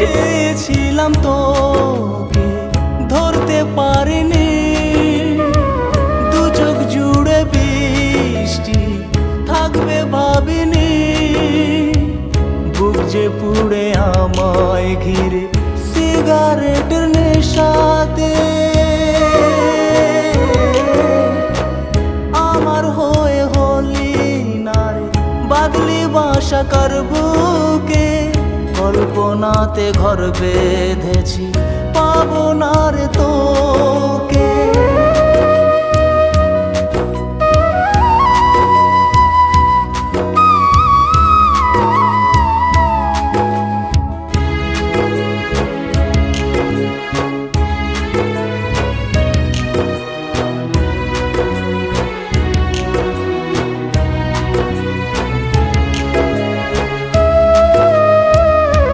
চেয়েছিলাম তোকে, ধরতে পারিনি। দু চোখ জুড়ে বৃষ্টি থাকবে ভাবিনি। বুক যে পুড়ে আমায় ঘিরে সিগারেটের নেশাতে। আমার হয়ে হলি নারে বাদলি বাসা কার বুকে। কল্পনাতে ঘর বেঁধেছি পাবো না রে তোকে। thank